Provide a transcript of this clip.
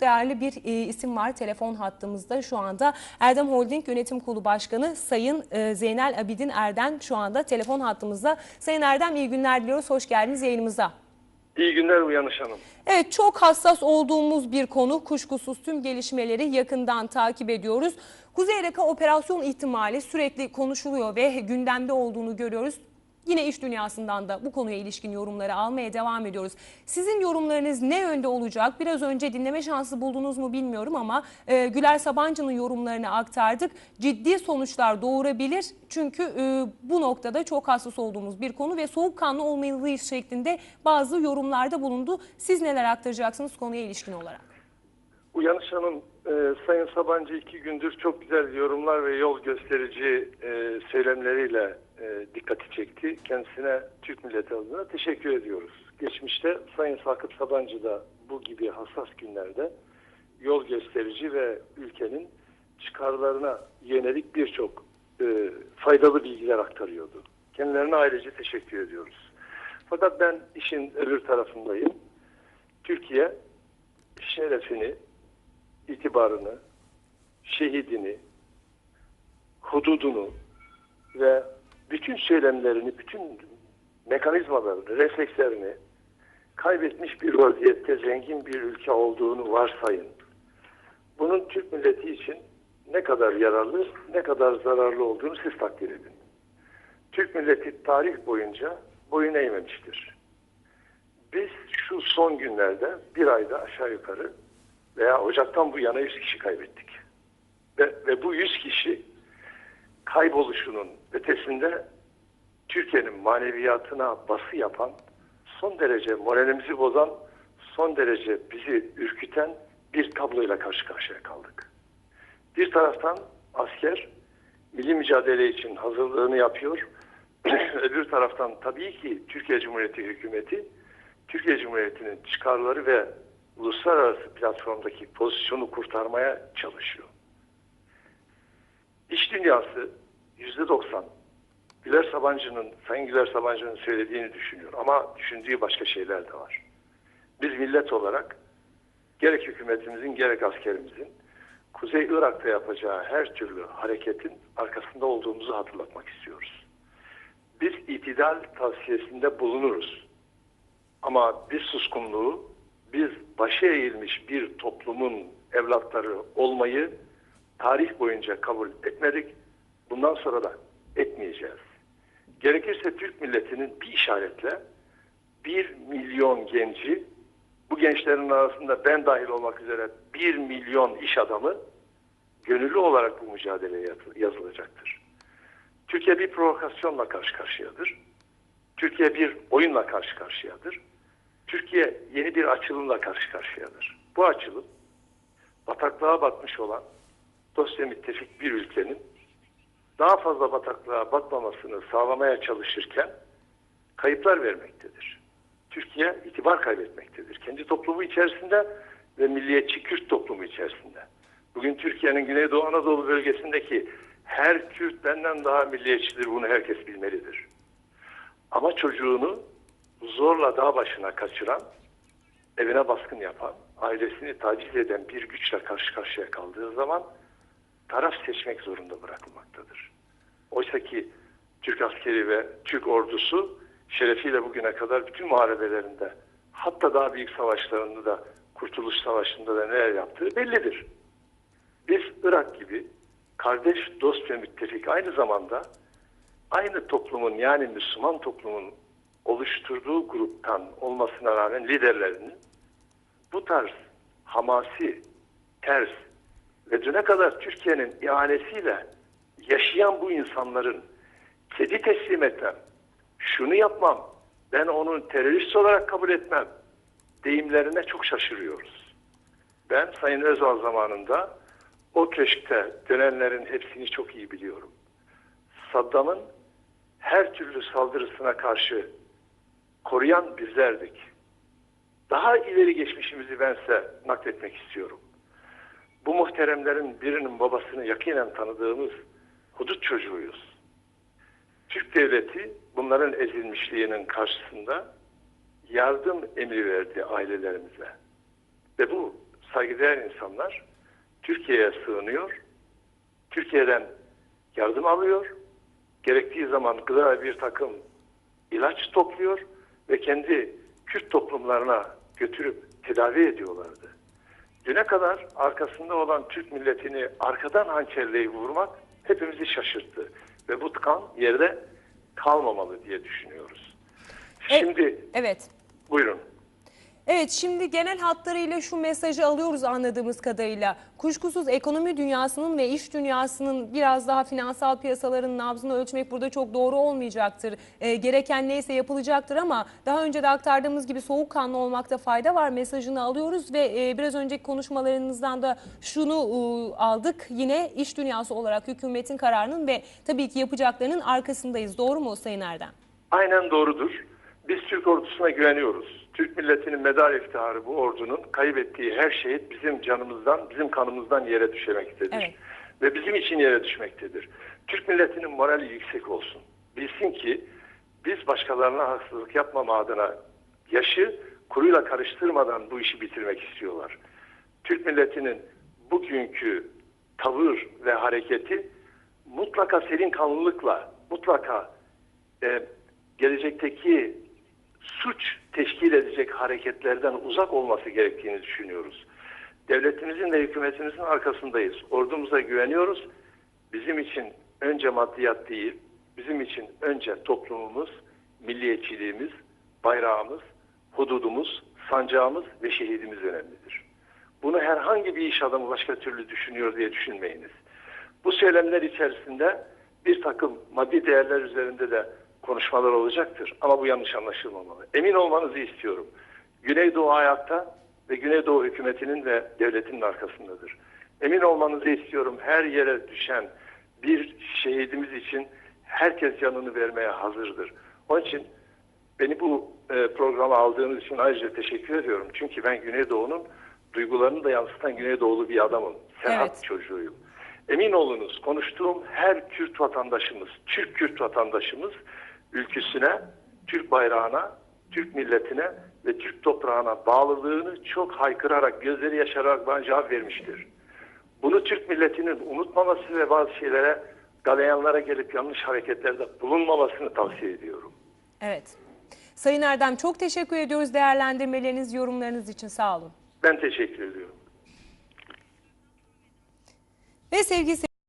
çok değerli bir e, isim var telefon hattımızda şu anda. Erdem Holding Yönetim Kurulu Başkanı Sayın e, Zeynel Abidin Erden şu anda telefon hattımızda. Sayın Erdem iyi günler diliyoruz. Hoş geldiniz yayınımıza. İyi günler Uyanış Hanım. Evet çok hassas olduğumuz bir konu. Kuşkusuz tüm gelişmeleri yakından takip ediyoruz. Kuzey Irak'a operasyon ihtimali sürekli konuşuluyor ve gündemde olduğunu görüyoruz. Yine iş dünyasından da bu konuya ilişkin yorumları almaya devam ediyoruz. Sizin yorumlarınız ne yönde olacak? Biraz önce dinleme şansı buldunuz mu bilmiyorum ama e, Güler Sabancı'nın yorumlarını aktardık. Ciddi sonuçlar doğurabilir çünkü e, bu noktada çok hassas olduğumuz bir konu ve soğukkanlı olmalıyız şeklinde bazı yorumlarda bulundu. Siz neler aktaracaksınız konuya ilişkin olarak? Uyanış Hanım, e, Sayın Sabancı iki gündür çok güzel yorumlar ve yol gösterici e, söylemleriyle e, dikkati çekti. Kendisine Türk milleti adına teşekkür ediyoruz. Geçmişte Sayın Sakıp Sabancı da bu gibi hassas günlerde yol gösterici ve ülkenin çıkarlarına yönelik birçok e, faydalı bilgiler aktarıyordu. Kendilerine ayrıca teşekkür ediyoruz. Fakat ben işin öbür tarafındayım. Türkiye şerefini, itibarını, şehidini, hududunu ve bütün söylemlerini, bütün mekanizmalarını, reflekslerini kaybetmiş bir vaziyette zengin bir ülke olduğunu varsayın. Bunun Türk milleti için ne kadar yararlı, ne kadar zararlı olduğunu siz takdir edin. Türk milleti tarih boyunca boyun eğmemiştir. Biz şu son günlerde bir ayda aşağı yukarı veya Ocak'tan bu yana 100 kişi kaybettik. Ve, ve bu 100 kişi kayboluşunun ötesinde Türkiye'nin maneviyatına bası yapan, son derece moralimizi bozan, son derece bizi ürküten bir tabloyla karşı karşıya kaldık. Bir taraftan asker milli mücadele için hazırlığını yapıyor. Öbür taraftan tabii ki Türkiye Cumhuriyeti hükümeti Türkiye Cumhuriyeti'nin çıkarları ve uluslararası platformdaki pozisyonu kurtarmaya çalışıyor. İş dünyası yüzde doksan Güler Sabancı'nın, Sayın Güler Sabancı'nın söylediğini düşünüyor ama düşündüğü başka şeyler de var. Biz millet olarak gerek hükümetimizin gerek askerimizin Kuzey Irak'ta yapacağı her türlü hareketin arkasında olduğumuzu hatırlatmak istiyoruz. Biz itidal tavsiyesinde bulunuruz. Ama biz suskunluğu, biz başa eğilmiş bir toplumun evlatları olmayı tarih boyunca kabul etmedik. Bundan sonra da etmeyeceğiz. Gerekirse Türk milletinin bir işaretle bir milyon genci, bu gençlerin arasında ben dahil olmak üzere bir milyon iş adamı gönüllü olarak bu mücadeleye yazılacaktır. Türkiye bir provokasyonla karşı karşıyadır. Türkiye bir oyunla karşı karşıyadır. Türkiye yeni bir açılımla karşı karşıyadır. Bu açılım bataklığa batmış olan dosya müttefik bir ülkenin daha fazla bataklığa batmamasını sağlamaya çalışırken kayıplar vermektedir. Türkiye itibar kaybetmektedir. Kendi toplumu içerisinde ve milliyetçi Kürt toplumu içerisinde. Bugün Türkiye'nin Güneydoğu Anadolu bölgesindeki her Kürt benden daha milliyetçidir bunu herkes bilmelidir. Ama çocuğunu zorla dağ başına kaçıran, evine baskın yapan, ailesini taciz eden bir güçle karşı karşıya kaldığı zaman taraf seçmek zorunda bırakılmaktadır. Oysa ki Türk askeri ve Türk ordusu şerefiyle bugüne kadar bütün muharebelerinde hatta daha büyük savaşlarında da Kurtuluş Savaşı'nda da neler yaptığı bellidir. Biz Irak gibi kardeş, dost ve müttefik aynı zamanda aynı toplumun yani Müslüman toplumun oluşturduğu gruptan olmasına rağmen liderlerinin bu tarz hamasi, ters ve düne kadar Türkiye'nin ihanesiyle yaşayan bu insanların kedi teslim etmem, şunu yapmam, ben onu terörist olarak kabul etmem deyimlerine çok şaşırıyoruz. Ben Sayın Özal zamanında o köşkte dönenlerin hepsini çok iyi biliyorum. Saddam'ın her türlü saldırısına karşı koruyan bizlerdik. Daha ileri geçmişimizi ben size nakletmek istiyorum. Bu muhteremlerin birinin babasını yakinen tanıdığımız hudut çocuğuyuz. Türk devleti bunların ezilmişliğinin karşısında yardım emri verdi ailelerimize. Ve bu saygıdeğer insanlar Türkiye'ye sığınıyor. Türkiye'den yardım alıyor. Gerektiği zaman gıda bir takım ilaç topluyor ve kendi Kürt toplumlarına götürüp tedavi ediyorlardı. Düne kadar arkasında olan Türk milletini arkadan hançerleyip vurmak hepimizi şaşırttı. Ve bu kan yerde kalmamalı diye düşünüyoruz. Şimdi Evet. buyurun. Evet şimdi genel hatlarıyla şu mesajı alıyoruz anladığımız kadarıyla. Kuşkusuz ekonomi dünyasının ve iş dünyasının biraz daha finansal piyasaların nabzını ölçmek burada çok doğru olmayacaktır. Ee, gereken neyse yapılacaktır ama daha önce de aktardığımız gibi soğukkanlı olmakta fayda var mesajını alıyoruz ve e, biraz önceki konuşmalarınızdan da şunu e, aldık. Yine iş dünyası olarak hükümetin kararının ve tabii ki yapacaklarının arkasındayız. Doğru mu Sayın Erdem? Aynen doğrudur. Biz Türk ordusuna güveniyoruz. Türk milletinin medar iftiharı bu ordunun kaybettiği her şehit bizim canımızdan, bizim kanımızdan yere düşmektedir. Evet. Ve bizim için yere düşmektedir. Türk milletinin morali yüksek olsun. Bilsin ki biz başkalarına haksızlık yapmama adına yaşı kuruyla karıştırmadan bu işi bitirmek istiyorlar. Türk milletinin bugünkü tavır ve hareketi mutlaka serin kanlılıkla, mutlaka e, gelecekteki suç teşkil edecek hareketlerden uzak olması gerektiğini düşünüyoruz. Devletimizin ve hükümetimizin arkasındayız. Ordumuza güveniyoruz. Bizim için önce maddiyat değil, bizim için önce toplumumuz, milliyetçiliğimiz, bayrağımız, hududumuz, sancağımız ve şehidimiz önemlidir. Bunu herhangi bir iş adamı başka türlü düşünüyor diye düşünmeyiniz. Bu söylemler içerisinde bir takım maddi değerler üzerinde de konuşmalar olacaktır. Ama bu yanlış anlaşılmamalı. Emin olmanızı istiyorum. Güneydoğu ayakta ve Güneydoğu hükümetinin ve devletinin arkasındadır. Emin olmanızı istiyorum. Her yere düşen bir şehidimiz için herkes canını vermeye hazırdır. Onun için beni bu e, programa aldığınız için ayrıca teşekkür ediyorum. Çünkü ben Güneydoğu'nun duygularını da yansıtan Güneydoğulu bir adamım. Serhat Evet. çocuğuyum. Emin olunuz konuştuğum her Kürt vatandaşımız, Türk Kürt vatandaşımız ülküsüne, Türk bayrağına, Türk milletine ve Türk toprağına bağlılığını çok haykırarak, gözleri yaşararak bana cevap vermiştir. Bunu Türk milletinin unutmaması ve bazı şeylere galeyanlara gelip yanlış hareketlerde bulunmamasını tavsiye ediyorum. Evet. Sayın Erdem çok teşekkür ediyoruz değerlendirmeleriniz, yorumlarınız için sağ olun. Ben teşekkür ediyorum. Ve sevgili